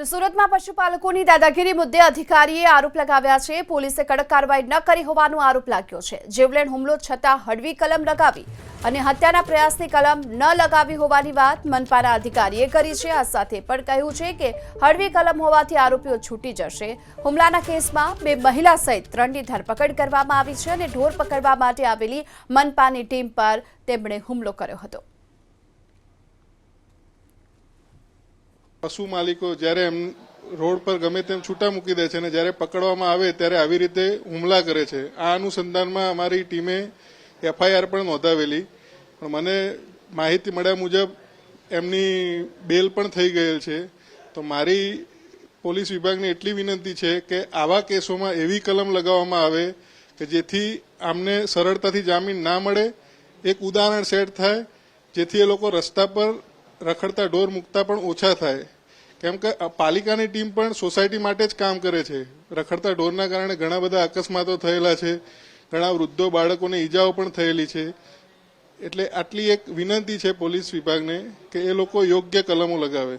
તો સુરતમાં પશુપાલકોની દાદાગીરી મુદ્દે અધિકારીએ આરોપ લગાવ્યા છે. પોલીસે કડક કાર્યવાહી ન કરી હોવાનો આરોપ લાગ્યો છે. જીવલેણ હુમલો છતાં હળવી કલમ લગાવી અને હત્યાના પ્રયાસની કલમ ન લગાવી હોવાની વાત મનપાના અધિકારીએ કરી છે. આ સાથે પણ કહ્યું છે કે હળવી કલમ હોવાથી આરોપીઓ છૂટી જશે. હુમલાના કેસમાં બે મહિલા સહિત ત્રણની ધરપકડ કરવામાં આવી છે અને ઢોર પકડવા માટે આવેલી મનપાની ટીમ પર તેમણે હુમલો કર્યો હતો. પશુ માલિકો જ્યારે એમ રોડ પર ગમે તેમ છૂટા મૂકી દે છે અને જ્યારે પકડવામાં આવે ત્યારે આવી રીતે હુમલા કરે છે. આ અનુસંધાનમાં અમારી ટીમે એફઆઈઆર પણ નોંધાવેલી. પણ મને માહિતી મળ્યા મુજબ એમની બેલ પણ થઈ ગયેલ છે. તો મારી પોલીસ વિભાગને એટલી વિનંતી છે કે આવા કેસોમાં એવી કલમ લગાવવામાં આવે કે જેથી આમને સરળતાથી જામીન ના મળે. એક ઉદાહરણ સેટ થાય જેથી એ લોકો રસ્તા પર રખડતા ઢોર મૂકતા પણ ઓછા થાય. કેમ કે પાલિકાની ટીમ પણ સોસાયટી માટે જ કામ કરે છે. રખડતા ઢોરના કારણે ઘણા બધા અકસ્માતો થયેલા છે. ઘણા વૃદ્ધો, બાળકોને ઈજાઓ પણ થયેલી છે. એટલે આટલી એક વિનંતી છે પોલીસ વિભાગને કે એ લોકો યોગ્ય કલમો લગાવે.